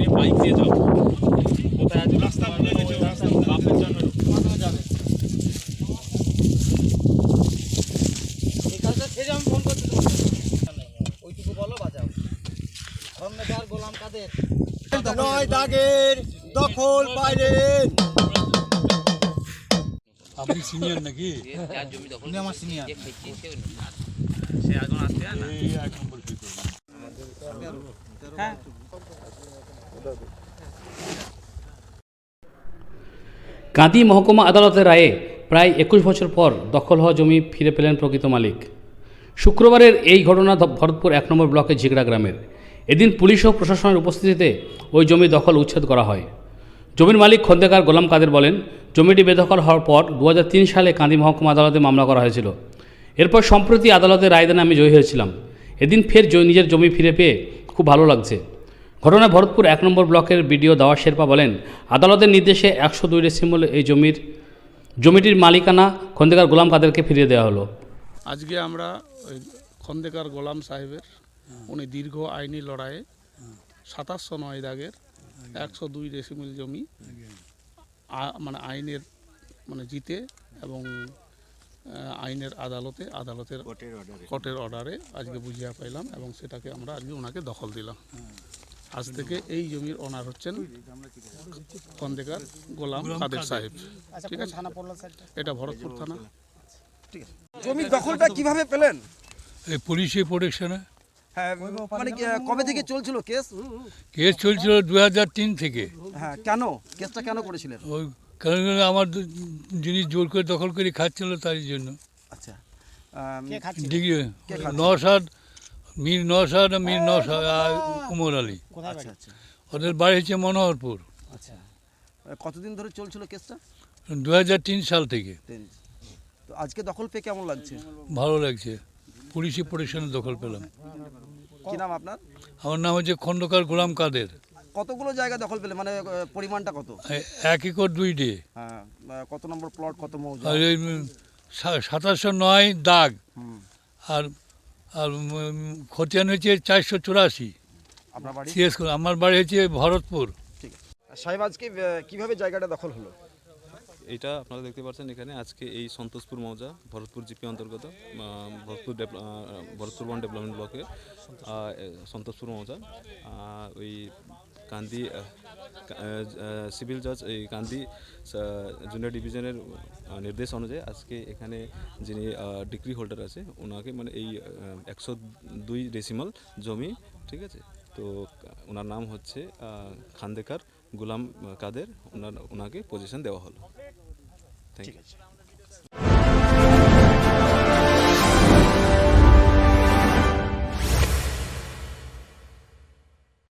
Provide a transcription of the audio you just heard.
নিয়ে বাইক দিয়ে যাব। কোথায় আছে? রাস্তা ভুলে গেছে? রাস্তা বাপের জন্য। যাবে? এই কাজটা ছেড়ে আমি ফোন করছি তোমাকে। ওইটুকু বলো বাজাও। খন্দকার গোলাম কাদের? নয় দাগের দখল পাইলেন আপনি সিনিয়র নাকি? উনি আমার সিনিয়র সে এখন আসতে না? এই এক নম্বর ফিতে কাঁদি মহকুমা আদালতের রায়ে প্রায় একুশ বছর পর দখল হওয়া জমি ফিরে পেলেন প্রকৃত মালিক। শুক্রবারের এই ঘটনা ভরতপুর এক নম্বর ব্লকের ঝিগড়া গ্রামের। এদিন পুলিশ ও প্রশাসনের উপস্থিতিতে ওই জমি দখল উচ্ছেদ করা হয়। জমির মালিক খন্দেকার গোলাম কাদের বলেন, জমিটি বেদখল হওয়ার পর দু হাজার তিন সালে কাঁদি মহকুমা আদালতে মামলা করা হয়েছিল। এরপর সম্প্রতি আদালতের রায়দানে আমি জয়ী হয়েছিলাম। এদিন ফের নিজের জমি ফিরে পেয়ে খুব ভালো লাগছে। ঘটনায় ভরতপুর এক নম্বর ব্লকের বিডিও দাওয়া শেরপা বলেন আদালতের নির্দেশে একশো দুই ডেসিমল এই জমির জমিটির মালিকানা খন্দেকার গোলাম কাদেরকে ফিরিয়ে দেওয়া হলো। আজকে আমরা ওই খন্দেকার গোলাম সাহেবের উনি দীর্ঘ আইনি লড়াইয়ে সাতাশশো নয় দাগের একশো দুই ডেসিমিল জমি মানে আইনের মানে জিতে এবং আইনের আদালতে আদালতের কোর্টের অর্ডারে আজকে বুঝিয়া পাইলাম এবং সেটাকে আমরা আজকে ওনাকে দখল দিলাম। আজ থেকে এই জমির ওনার হচ্ছেন খন্দেকার গোলাম কাদের সাহেব। ঠিক আছে? এটা ভরতপুর থানা। জমির দখলটা কীভাবে পেলেন? এই পুলিশি প্রোটেকশনে হ্যাঁ মানে কবে থেকে চলছিল কেস? কেস চলছিল দু হাজার তিন থেকে। হ্যাঁ কেন? কেসটা কেন করেছিলেন? ওই কারণ আমার জিনিস জোর করে দখল করে খাচ্ছিল তার জন্য। আচ্ছা ডিগ্রি নসাদ মীর নসাদ মীর নসাদ আর উমর আলী। আচ্ছা আচ্ছা। ওদের বাড়ি হচ্ছে মনোহরপুর। আচ্ছা। কতদিন ধরে চলছিল কেসটা? দু হাজার তিন সাল থেকে। তো আজকে দখল পেয়ে কেমন লাগছে? ভালো লাগছে। পুলিশি প্রোটেকশনে দখল পেলাম। কি নাম আপনার? আমার নাম হচ্ছে খন্দকার গোলাম কাদের। কতগুলো জায়গা দখল পেলে? মানে পরিমাণটা কত? এক একর দুই ডে। হ্যাঁ কত নম্বর প্লট কত মৌজা? সাতাশশো নয় দাগ। আর আর খতিয়ান হচ্ছে চারশো চুরাশি। আপনার বাড়ি? সিএস আমার বাড়ি হচ্ছে ভরতপুর। ঠিক আছে। সাহেব আজকে কীভাবে জায়গাটা দখল হলো? এটা আপনারা দেখতে পাচ্ছেন এখানে আজকে এই সন্তোষপুর মৌজা ভরতপুর জিপি অন্তর্গত ভরতপুর ভরতপুর ওয়ান ডেভেলপমেন্ট ব্লকে সন্তোষপুর মৌজা। ওই কান্দি সিভিল জজ, এই কান্দি জুনিয়র ডিভিশনের নির্দেশ অনুযায়ী আজকে এখানে যিনি ডিগ্রি হোল্ডার আছে, ওনাকে মানে এই একশো দুই ডেসিমাল জমি, ঠিক আছে? তো, ওনার নাম হচ্ছে খান্দেকার গুলাম কাদের, ওনার, ওনাকে পজিশন দেওয়া হলো। Thank you